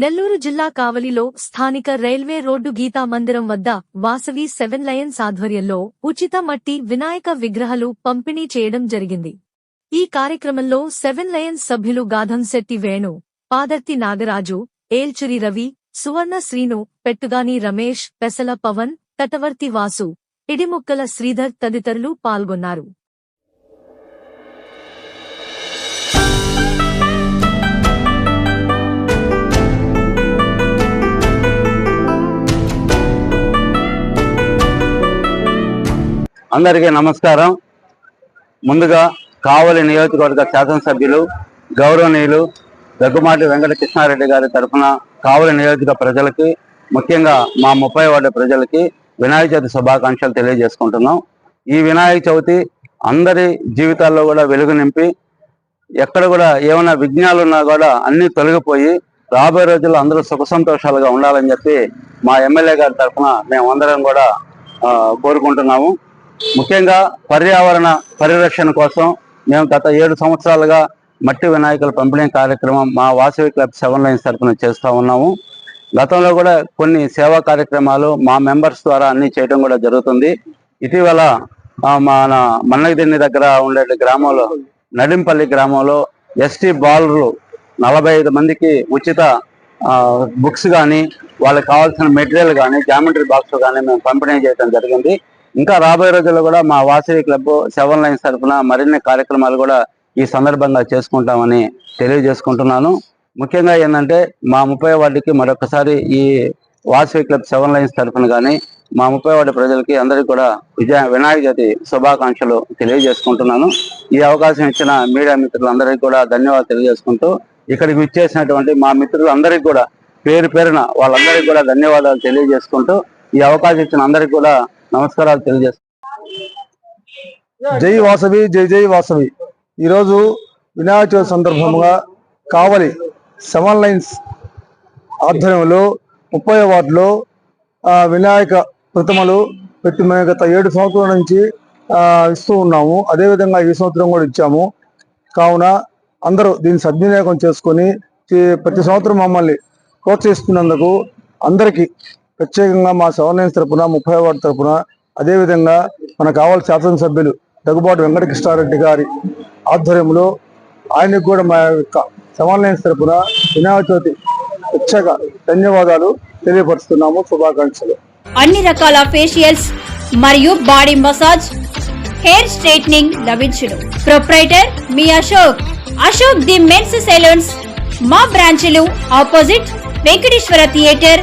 నెల్లూరు జిల్లా కావలిలో స్థానిక రైల్వే రోడ్డు గీతా మందిరం వద్ద వాసవి సెవెన్ లయన్స్ ఆధ్వర్యంలో ఉచిత మట్టి వినాయక విగ్రహాలు పంపిణీ చేయడం జరిగింది. ఈ కార్యక్రమంలో సెవెన్ లయన్స్ సభ్యులు గాధంశెట్టి వేణు పాదర్తి నాగరాజు ఏల్చురి రవి సువర్ణ శ్రీను పెట్టుగాని రమేష్ పెసల పవన్ తటవర్తి వాసు ఇడిముక్కల శ్రీధర్ తదితరులు పాల్గొన్నారు. అందరికీ నమస్కారం. ముందుగా కావలి నియోజకవర్గ శాసనసభ్యులు గౌరవనీయులు దగ్గుమాటి వెంకట కృష్ణారెడ్డి గారి తరఫున కావలి నియోజక ప్రజలకి ముఖ్యంగా మా ముప్పై వార్డు ప్రజలకి వినాయక చవితి శుభాకాంక్షలు తెలియజేసుకుంటున్నాం. ఈ వినాయక చవితి అందరి జీవితాల్లో కూడా వెలుగు నింపి ఎక్కడ కూడా ఏమైనా విఘ్నాలు ఉన్నా కూడా అన్నీ తొలగిపోయి రాబోయే రోజుల్లో అందరూ సుఖ సంతోషాలుగా ఉండాలని చెప్పి మా ఎమ్మెల్యే గారి తరఫున మేము అందరం కూడా కోరుకుంటున్నాము. ముఖ్యంగా పర్యావరణ పరిరక్షణ కోసం మేము గత ఏడు సంవత్సరాలుగా మట్టి వినాయకుల పంపిణీ కార్యక్రమం మా వాసవి క్లబ్ సెవెన్ లైన్స్ తరఫున చేస్తూ ఉన్నాము. గతంలో కూడా కొన్ని సేవా కార్యక్రమాలు మా మెంబర్స్ ద్వారా అన్ని చేయడం కూడా జరుగుతుంది. ఇటీవల మన మన్నగిదిన్ని దగ్గర ఉండే గ్రామంలో నడింపల్లి గ్రామంలో ఎస్టీ బాలురు నలభై ఐదు మందికి ఉచిత బుక్స్ కానీ వాళ్ళకి కావాల్సిన మెటీరియల్ కానీ జామెట్రీ బాక్స్ కానీ మేము పంపిణీ చేయడం జరిగింది. ఇంకా రాబోయే రోజుల్లో కూడా మా వాసవి క్లబ్ సెవెన్ లైన్స్ తరఫున మరిన్ని కార్యక్రమాలు కూడా ఈ సందర్భంగా చేసుకుంటామని తెలియజేసుకుంటున్నాను. ముఖ్యంగా ఏంటంటే మా ముప్పై వార్డుకి మరొకసారి ఈ వాసవి క్లబ్ సెవెన్ లైన్స్ తరఫున కానీ మా ముప్పై వార్డు ప్రజలకి అందరికీ కూడా విజయ వినాయక చవితి శుభాకాంక్షలు తెలియజేసుకుంటున్నాను. ఈ అవకాశం ఇచ్చిన మీడియా మిత్రులందరికీ కూడా ధన్యవాదాలు తెలియజేసుకుంటూ ఇక్కడికి విచ్చేసినటువంటి మా మిత్రులందరికీ కూడా పేరు పేరున వాళ్ళందరికీ కూడా ధన్యవాదాలు తెలియజేసుకుంటూ ఈ అవకాశం ఇచ్చిన అందరికీ కూడా నమస్కారాలు తెలియజేస్తాను జై వాసవి జై జై వాసవి. ఈరోజు వినాయక చవితి సందర్భంగా కావలి సెవెన్ లైన్స్ ఆధ్వర్యంలో ముప్పై వార్డులో వినాయక ప్రతిమలు పెట్టి మేము గత ఏడు సంవత్సరాల నుంచి ఇస్తూ ఉన్నాము. అదేవిధంగా ఈ సంవత్సరం కూడా ఇచ్చాము. కావున అందరూ దీన్ని సద్వినియోగం చేసుకొని ప్రతి సంవత్సరం మమ్మల్ని ప్రోత్సహిస్తున్నందుకు అందరికీ ప్రత్యేకంగా మా సెవెన్ తరపున ముప్పై వార్డు తరపున అదేవిధంగా మన కావాల్సిన శాసనసభ్యులు దగ్గుబాటు వెంకటకృష్ణారెడ్డి గారి ఆధ్వర్యంలో ఆయనకు కూడా మా యొక్క సెవెన్ తరపున వినాయక చవితి ప్రత్యేక ధన్యవాదాలు తెలియపరుస్తున్నాము. శుభాకాంక్షలు. అన్ని రకాల ఫేషియల్స్ మరియు బాడీ మసాజ్ హెయిర్ స్ట్రైట్నింగ్ లభించును. Proprietor me Ashok. Ashok the men's salons మా బ్రాంచ్లు opposite Venkateswara theatre